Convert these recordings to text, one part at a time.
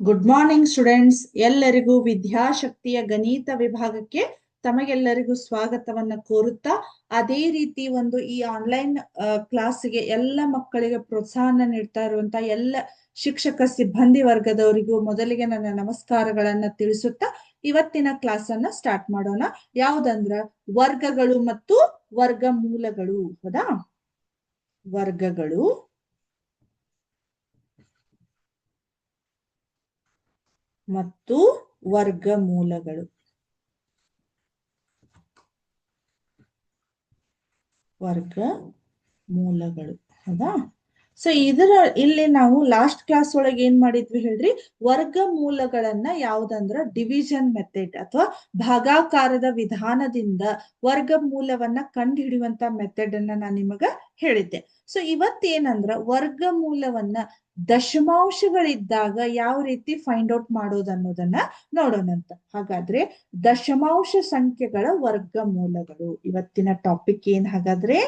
Good morning students ಎಲ್ಲರಿಗೂ ವಿದ್ಯಾಶಕ್ತಿಯ ಗಣಿತ ವಿಭಾಗಕ್ಕೆ ತಮಗೆಲ್ಲರಿಗೂ ಸ್ವಾಗತವನ್ನ ಕೋರುತ್ತಾ, ಅದೇ ರೀತಿ ಒಂದು ಈ ಆನ್ಲೈನ್ ಕ್ಲಾಸ್ಗೆ ಎಲ್ಲ ಮಕ್ಕಳಿಗೆ ಪ್ರೋತ್ಸಾಹನ ನೀಡ್ತಾ ಇರುವಂತ ಎಲ್ಲ ಶಿಕ್ಷಕ ಸಿಬ್ಬಂದಿ ವರ್ಗದವರಿಗೂ ಮೊದಲಿಗೆ ನನ್ನ ನಮಸ್ಕಾರಗಳನ್ನ ತಿಳಿಸುತ್ತಾ, ಇವತ್ತಿನ ಕ್ಲಾಸ್ ಅನ್ನ ಸ್ಟಾರ್ಟ್ ಮಾಡೋಣ. ಯಾವ್ದಂದ್ರ, ವರ್ಗಗಳು ಮತ್ತು ವರ್ಗ ಮೂಲಗಳು ಹೌದಾ? ವರ್ಗಗಳು ಮತ್ತು ವರ್ಗಮೂಲಗಳು. ವರ್ಗ ಮೂಲಗಳು ಹೌದಾ? ಸೊ ಇದರ ಇಲ್ಲಿ ನಾವು ಲಾಸ್ಟ್ ಕ್ಲಾಸ್ ಒಳಗೆ ಏನ್ ಮಾಡಿದ್ವಿ ಹೇಳ್ರಿ? ವರ್ಗ ಮೂಲಗಳನ್ನ ಯಾವ್ದಂದ್ರ ಡಿವಿಷನ್ ಮೆಥಡ್ ಅಥವಾ ಭಾಗಾಕಾರದ ವಿಧಾನದಿಂದ ವರ್ಗ ಮೂಲವನ್ನ ಕಂಡು ಹಿಡಿಯುವಂತ ಮೆಥಡ್ ಅನ್ನ ನಾನು ನಿಮಗ ಹೇಳಿದ್ದೆ. ಸೊ ಇವತ್ತೇನಂದ್ರ ವರ್ಗ ಮೂಲವನ್ನ ದಶಮಾಂಶಗಳಿದ್ದಾಗ ಯಾವ ರೀತಿ ಫೈಂಡ್ ಔಟ್ ಮಾಡೋದು ಅನ್ನೋದನ್ನ ನೋಡೋಣಂತ ಹಾಗಾದ್ರೆ ದಶಮಾಂಶ ಸಂಖ್ಯೆಗಳ ವರ್ಗ ಮೂಲಗಳು ಇವತ್ತಿನ ಟಾಪಿಕ್ ಏನ್ ಹಾಗಾದ್ರೆ?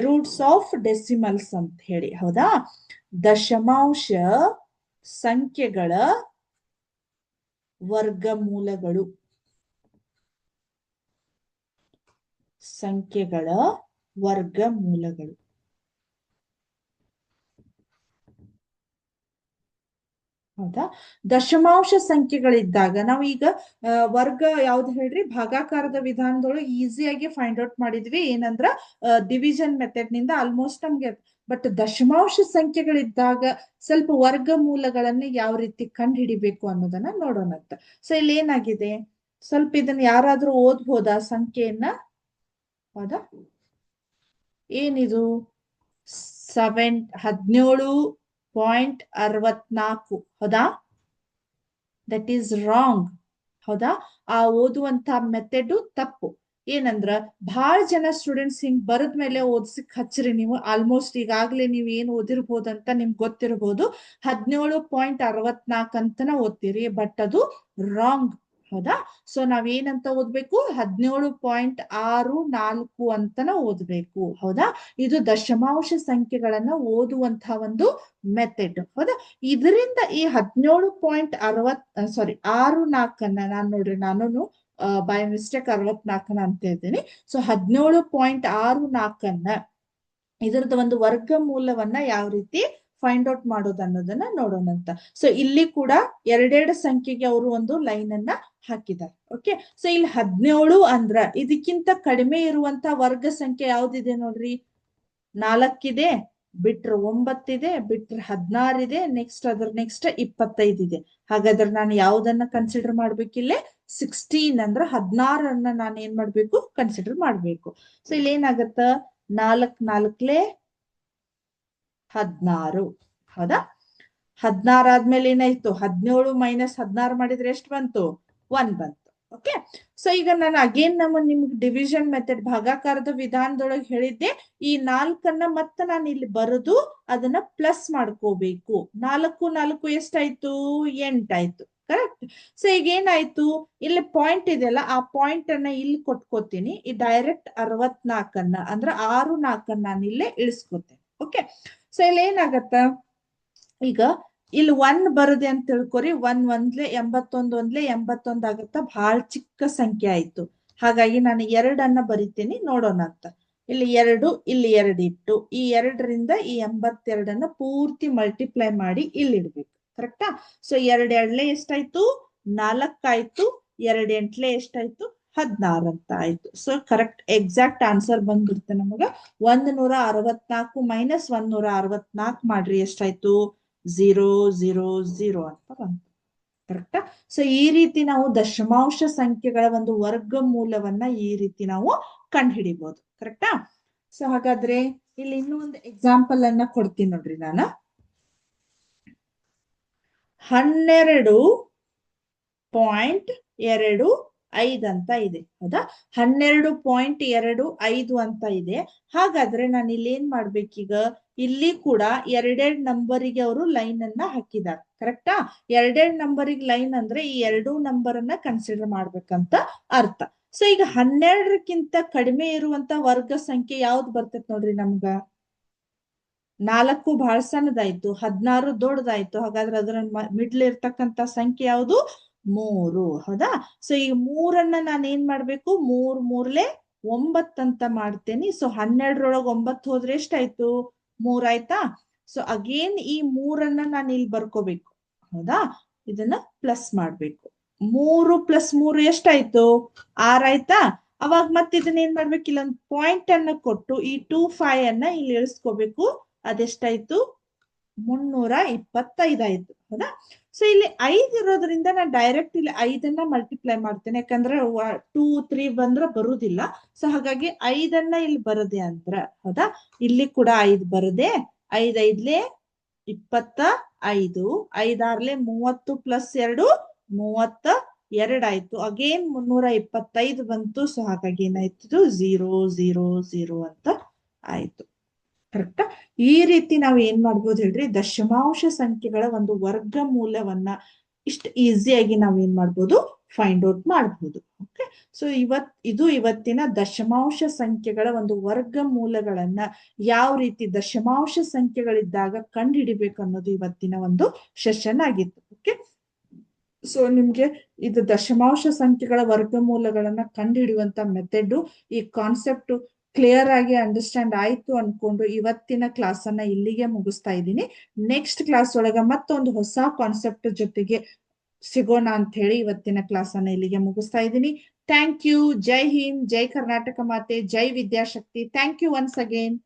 ರೂಟ್ಸ್ ಆಫ್ ಡೆಸಿಮಲ್ಸ್ ಅಂತ ಹೇಳಿ ಹೌದಾ? ದಶಮಾಂಶ ಸಂಖ್ಯೆಗಳ ವರ್ಗಮೂಲಗಳು. ಸಂಖ್ಯೆಗಳ ವರ್ಗಮೂಲಗಳು. ಹೌದಾ? ದಶಮಾಂಶ ಸಂಖ್ಯೆಗಳಿದ್ದಾಗ ನಾವು ಈಗ ವರ್ಗ ಯಾವ್ದು ಹೇಳ್ರಿ? ಭಾಗಾಕಾರದ ವಿಧಾನದೊಳಗೆ ಈಸಿಯಾಗಿ ಫೈಂಡ್ ಔಟ್ ಮಾಡಿದ್ವಿ. ಏನಂದ್ರ ಡಿವಿಷನ್ ಮೆಥಡ್ನಿಂದ ಆಲ್ಮೋಸ್ಟ್ ನಮ್ಗೆ ಬಟ್ ದಶಮಾಂಶ ಸಂಖ್ಯೆಗಳಿದ್ದಾಗ ಸ್ವಲ್ಪ ವರ್ಗ ಮೂಲಗಳನ್ನ ಯಾವ ರೀತಿ ಕಂಡು ಹಿಡಿಬೇಕು ಅನ್ನೋದನ್ನ ನೋಡೋಣ ಅಂತ. ಸೊ ಇಲ್ಲಿ ಏನಾಗಿದೆ? ಸ್ವಲ್ಪ ಇದನ್ನ ಯಾರಾದ್ರೂ ಓದ್ಬೋದಾ ಸಂಖ್ಯೆಯನ್ನ? ಹೌದಾ? ಏನಿದು? ಸೆವೆನ್ ಹದಿನೇಳು ಪಾಯಿಂಟ್ ಅರವತ್ನಾಲ್ಕು. ಹೌದಾ? ದಟ್ ಈಸ್ ರಾಂಗ್ ಹೌದಾ? ಆ ಓದುವಂತ ಮೆಥಡ್ ತಪ್ಪು. ಏನಂದ್ರ ಬಹಳ ಜನ ಸ್ಟೂಡೆಂಟ್ಸ್ ಹಿಂಗ್ ಬರದ್ ಮೇಲೆ ಓದ್ಸಿಕ್ ಹಚ್ಚ್ರಿ ನೀವು. ಆಲ್ಮೋಸ್ಟ್ ಈಗಾಗ್ಲೇ ನೀವ್ ಏನ್ ಓದಿರ್ಬೋದು ಅಂತ ನಿಮ್ಗೆ ಗೊತ್ತಿರಬಹುದು ಹದಿನೇಳು ಪಾಯಿಂಟ್ ಅರವತ್ನಾಲ್ಕು ಅಂತನ ಓದ್ತೀರಿ ಬಟ್ ಅದು ರಾಂಗ್ ಹೌದಾ? ಸೊ ನಾವೇನಂತ ಓದ್ಬೇಕು? ಹದಿನೇಳು ಪಾಯಿಂಟ್ ಆರು ನಾಲ್ಕು ಅಂತನ ಓದ್ಬೇಕು, ಹೌದಾ? ಇದು ದಶಮಾಂಶ ಸಂಖ್ಯೆಗಳನ್ನ ಓದುವಂತಹ ಒಂದು ಮೆಥಡ್ ಹೌದಾ? ಇದರಿಂದ ಈ ಹದಿನೇಳು ಪಾಯಿಂಟ್ ಅರವತ್ ಸಾರಿ ಆರು ನಾಲ್ಕನ್ನ ನಾನು ನೋಡ್ರಿ ನಾನು ಬೈ ಮಿಸ್ಟೇಕ್ ಅರವತ್ನಾಲ್ಕನ ಅಂತ ಹೇಳ್ತೀನಿ. ಸೊ ಹದಿನೇಳು ಪಾಯಿಂಟ್ ಆರು ನಾಲ್ಕನ್ನ ಇದರದ ಒಂದು ವರ್ಗ ಮೂಲವನ್ನ ಯಾವ ರೀತಿ ಫೈಂಡ್ ಔಟ್ ಮಾಡೋದು ಅನ್ನೋದನ್ನ ನೋಡೋಣ ಅಂತ ಸೊ ಇಲ್ಲಿ ಕೂಡ ಎರಡೆರಡು ಸಂಖ್ಯೆಗೆ ಅವರು ಒಂದು ಲೈನ್ ಅನ್ನ ಹಾಕಿದ್ದಾರೆ. ಓಕೆ ಸೊ ಇಲ್ಲಿ ಹದಿನೇಳು ಅಂದ್ರ ಇದಕ್ಕಿಂತ ಕಡಿಮೆ ಇರುವಂತ ವರ್ಗ ಸಂಖ್ಯೆ ಯಾವ್ದಿದೆ ನೋಡ್ರಿ? ನಾಲ್ಕಿದೆ, ಬಿಟ್ರೆ ಒಂಬತ್ತಿದೆ, ಬಿಟ್ರೆ ಹದಿನಾರಿದೆ ನೆಕ್ಸ್ಟ್ ಅದ್ರ ನೆಕ್ಸ್ಟ್ ಇಪ್ಪತ್ತೈದು ಇದೆ ಹಾಗಾದ್ರೆ ನಾನು ಯಾವ್ದನ್ನ ಕನ್ಸಿಡರ್ ಮಾಡ್ಬೇಕಿಲ್ಲೇ ಸಿಕ್ಸ್ಟೀನ್ ಅಂದ್ರ ಹದಿನಾರನ್ನ ನಾನು ಏನ್ ಮಾಡ್ಬೇಕು? ಕನ್ಸಿಡರ್ ಮಾಡ್ಬೇಕು. ಸೊ ಇಲ್ಲಿ ಏನಾಗತ್ತ? ನಾಲ್ಕ್ ನಾಲ್ಕ್ಲೆ ಹದಿನಾರು. ಹೌದಾ? ಹದಿನಾರು ಆದ್ಮೇಲೆ ಏನಾಯ್ತು? ಹದಿನೇಳು ಮೈನಸ್ ಹದಿನಾರು ಮಾಡಿದ್ರೆ ಎಷ್ಟು ಬಂತು? ಒನ್ ಬಂತು. ಓಕೆ ಸೊ ಈಗ ನಾನು ಅಗೇನ್ ನಮ್ಮ ನಿಮ್ಗೆ ಡಿವಿಷನ್ ಮೆಥಡ್ ಭಾಗಾಕಾರದ ವಿಧಾನದೊಳಗೆ ಹೇಳಿದ್ದೆ. ಈ ನಾಲ್ಕನ್ನ ಮತ್ತೆ ನಾನು ಇಲ್ಲಿ ಬರೆದು ಅದನ್ನ ಪ್ಲಸ್ ಮಾಡ್ಕೋಬೇಕು. ನಾಲ್ಕು ನಾಲ್ಕು ಎಷ್ಟಾಯ್ತು? ಎಂಟಾಯ್ತು. ಕರೆಕ್ಟ್ ಸೊ ಈಗ ಏನಾಯ್ತು? ಇಲ್ಲಿ ಪಾಯಿಂಟ್ ಇದೆಯಲ್ಲ, ಆ ಪಾಯಿಂಟ್ ಅನ್ನ ಇಲ್ಲಿ ಕೊಟ್ಕೋತೀನಿ. ಈ ಡೈರೆಕ್ಟ್ ಅರವತ್ನಾಲ್ಕನ್ನ ಅಂದ್ರೆ ಆರು ನಾಲ್ಕನ್ನ ನಾನು ಇಲ್ಲೇ ಇಳಿಸ್ಕೋತೇನೆ. ಓಕೆ ಸೊ ಇಲ್ಲಿ ಏನಾಗತ್ತ? ಈಗ ಇಲ್ಲಿ ಒನ್ ಬರದೆ ಅಂತ ತಿಳ್ಕೊರಿ ಒನ್ ಒಂದ್ಲೆ, ಎಂಬತ್ತೊಂದ್ ಒಂದ್ಲೆ, ಎಂಬತ್ತೊಂದ್ ಆಗತ್ತ ಬಹಳ ಚಿಕ್ಕ ಸಂಖ್ಯೆ ಆಯ್ತು. ಹಾಗಾಗಿ ನಾನು ಎರಡನ್ನ ಬರಿತೀನಿ, ನೋಡೋಣ ಅಂತ. ಇಲ್ಲಿ ಎರಡು ಇಲ್ಲಿ ಎರಡು ಇಟ್ಟು, ಈ ಎರಡರಿಂದ ಈ ಎಂಬತ್ತೆರಡನ್ನ ಪೂರ್ತಿ ಮಲ್ಟಿಪ್ಲೈ ಮಾಡಿ ಇಲ್ಲಿ ಇಡ್ಬೇಕು ಕರೆಕ್ಟಾ ಸೊ ಎರಡ್ ಎರಡ್ಲೆ ಎಷ್ಟಾಯ್ತು? ನಾಲ್ಕಾಯ್ತು ಎರಡ್ ಎಂಟ್ಲೆ ಎಷ್ಟಾಯ್ತು? ಹದಿನಾರು ಅಂತ ಆಯ್ತು. ಸೊ ಕರೆಕ್ಟ್ ಎಕ್ಸಾಕ್ಟ್ ಆನ್ಸರ್ ಬಂದ್ಬಿಡುತ್ತೆ ನಮಗ. ಒಂದ್ ನೂರ ಅರವತ್ನಾಲ್ಕು ಮೈನಸ್ ಒಂದ್ ನೂರ ಅರವತ್ನಾಲ್ಕು ಮಾಡ್ರಿ ಎಷ್ಟಾಯ್ತು? ಝೀರೋ ಝೀರೋ ಝೀರೋ ಅಂತ ಬಂತು. ಕರೆಕ್ಟಾ ಸೊ ಈ ರೀತಿ ನಾವು ದಶಮಾಂಶ ಸಂಖ್ಯೆಗಳ ಒಂದು ವರ್ಗ ಮೂಲವನ್ನ ಈ ರೀತಿ ನಾವು ಕಂಡುಹಿಡಿಬಹುದು ಕರೆಕ್ಟಾ ಸೊ ಹಾಗಾದ್ರೆ ಇಲ್ಲಿ ಇನ್ನೂ ಒಂದು ಎಕ್ಸಾಂಪಲ್ ಅನ್ನ ಕೊಡ್ತೀನಿ ನೋಡ್ರಿ ನಾನು. ಹನ್ನೆರಡು ಪಾಯಿಂಟ್ ಎರಡು ಐದ್ ಅಂತ ಇದೆ. ಹೌದಾ? ಹನ್ನೆರಡು ಪಾಯಿಂಟ್ ಎರಡು ಐದು ಅಂತ ಇದೆ. ಹಾಗಾದ್ರೆ ನಾನು ಇಲ್ಲಿ ಏನ್ ಮಾಡ್ಬೇಕೀಗ? ಇಲ್ಲಿ ಕೂಡ ಎರಡೆರಡ್ ನಂಬರಿಗೆ ಅವರು ಲೈನ್ ಅನ್ನ ಹಾಕಿದ್ದಾರೆ ಕರೆಕ್ಟಾ ಎರಡೆರಡ್ ನಂಬರಿಗೆ ಲೈನ್ ಅಂದ್ರೆ ಈ ಎರಡು ನಂಬರ್ ಅನ್ನ ಕನ್ಸಿಡರ್ ಮಾಡ್ಬೇಕಂತ ಅರ್ಥ. ಸೊ ಈಗ ಹನ್ನೆರಡಕ್ಕಿಂತ ಕಡಿಮೆ ಇರುವಂತ ವರ್ಗ ಸಂಖ್ಯೆ ಯಾವ್ದು ಬರ್ತೈತ್ ನೋಡ್ರಿ ನಮ್ಗ? ನಾಲ್ಕು ಬಹಳ ಸಣ್ಣದಾಯ್ತು, ಹದಿನಾರು ದೊಡ್ಡದಾಯ್ತು, ಹಾಗಾದ್ರೆ ಅದರ ಮಿಡ್ಲ್ ಇರ್ತಕ್ಕಂತ ಸಂಖ್ಯೆ ಯಾವುದು? ಮೂರು, ಹೌದಾ? ಸೊ ಈ ಮೂರನ್ನ ನಾನು ಏನ್ ಮಾಡ್ಬೇಕು? ಮೂರ್ ಮೂರ್ಲೆ ಒಂಬತ್ತಂತ ಮಾಡ್ತೇನೆ. ಸೊ ಹನ್ನೆರಡರೊಳಗೆ ಒಂಬತ್ತು ಹೋದ್ರೆ ಎಷ್ಟಾಯ್ತು? ಮೂರಾಯ್ತಾ? ಸೊ ಅಗೇನ್ ಈ ಮೂರನ್ನ ನಾನು ಇಲ್ಲಿ ಬರ್ಕೋಬೇಕು. ಹೌದಾ? ಇದನ್ನ ಪ್ಲಸ್ ಮಾಡ್ಬೇಕು. ಮೂರು ಪ್ಲಸ್ ಮೂರು ಎಷ್ಟಾಯ್ತು? ಆಯ್ತಾ ಅವಾಗ ಮತ್ತೆ ಇದನ್ನ ಏನ್ ಮಾಡ್ಬೇಕು? ಇಲ್ಲೊಂದು ಪಾಯಿಂಟ್ ಅನ್ನ ಕೊಟ್ಟು ಈ ಟೂ ಫೈವ್ ಅನ್ನ ಇಲ್ಲಿ ಇಳಿಸ್ಕೋಬೇಕು ಅದೆಷ್ಟಾಯ್ತು? ಮುನ್ನೂರ ಇಪ್ಪತ್ತೈದಾಯ್ತು ಹೌದಾ? ಸೊ ಇಲ್ಲಿ ಐದ್ ಇರೋದ್ರಿಂದ ನಾನು ಡೈರೆಕ್ಟ್ ಇಲ್ಲಿ ಐದನ್ನ ಮಲ್ಟಿಪ್ಲೈ ಮಾಡ್ತೇನೆ. ಯಾಕಂದ್ರೆ ಟೂ ತ್ರೀ ಬಂದ್ರೆ ಬರುದಿಲ್ಲ. ಸೊ ಹಾಗಾಗಿ ಐದನ್ನ ಇಲ್ಲಿ ಬರದೆ ಅಂದ್ರ, ಹೌದಾ? ಇಲ್ಲಿ ಕೂಡ ಐದ್ ಬರದೆ, ಐದ್ ಐದ್ಲೆ ಇಪ್ಪತ್ತ ಐದು ಐದಾರ್ಲೆ ಮೂವತ್ತು ಪ್ಲಸ್ ಎರಡು, ಮೂವತ್ತ ಎರಡಾಯ್ತು ಅಗೇನ್ ಮುನ್ನೂರ ಇಪ್ಪತ್ತೈದು ಬಂತು. ಸೊ ಹಾಗಾಗಿ ಏನಾಯ್ತು ಝೀರೋ ಝೀರೋ ಝೀರೋ ಅಂತ ಆಯ್ತು. ಕರೆಕ್ಟಾ? ಈ ರೀತಿ ನಾವು ಏನ್ ಮಾಡ್ಬೋದು ಹೇಳ್ರಿ? ದಶಮಾಂಶ ಸಂಖ್ಯೆಗಳ ಒಂದು ವರ್ಗ ಮೂಲವನ್ನ ಇಷ್ಟು ಈಸಿಯಾಗಿ ನಾವು ಏನ್ ಮಾಡ್ಬೋದು? ಫೈಂಡ್ ಔಟ್ ಮಾಡಬಹುದು ಓಕೆ ಸೊ ಇವತ್, ಇದು ಇವತ್ತಿನ ದಶಮಾಂಶ ಸಂಖ್ಯೆಗಳ ಒಂದು ವರ್ಗಮೂಲಗಳನ್ನ ಯಾವ ರೀತಿ ದಶಮಾಂಶ ಸಂಖ್ಯೆಗಳಿದ್ದಾಗ ಕಂಡುಹಿಡಿಬೇಕು ಅನ್ನೋದು ಇವತ್ತಿನ ಒಂದು ಸೆಷನ್ ಆಗಿತ್ತು. ಓಕೆ ಸೊ ನಿಮ್ಗೆ ಇದು ದಶಮಾಂಶ ಸಂಖ್ಯೆಗಳ ವರ್ಗಮೂಲಗಳನ್ನ ಕಂಡುಹಿಡಿಯುವಂತ ಮೆಥಡ್ ಈ ಕಾನ್ಸೆಪ್ಟ್ ಕ್ಲಿಯರ್ ಆಗಿ ಅಂಡರ್ಸ್ಟ್ಯಾಂಡ್ ಆಯ್ತು ಅನ್ಕೊಂಡು ಇವತ್ತಿನ ಕ್ಲಾಸ್ ಅನ್ನ ಇಲ್ಲಿಗೆ ಮುಗಿಸ್ತಾ ಇದ್ದೀನಿ. ನೆಕ್ಸ್ಟ್ ಕ್ಲಾಸ್ ಒಳಗ ಮತ್ತೊಂದು ಹೊಸ ಕಾನ್ಸೆಪ್ಟ್ ಜೊತೆಗೆ ಸಿಗೋಣ ಅಂತ ಹೇಳಿ ಇವತ್ತಿನ ಕ್ಲಾಸ್ ಅನ್ನ ಇಲ್ಲಿಗೆ ಮುಗಿಸ್ತಾ ಇದ್ದೀನಿ. ಥ್ಯಾಂಕ್ ಯು ಜೈ ಹಿಂದ್, ಜೈ ಕರ್ನಾಟಕ ಮಾತೆ, Jai Vidyashakti. Thank you once again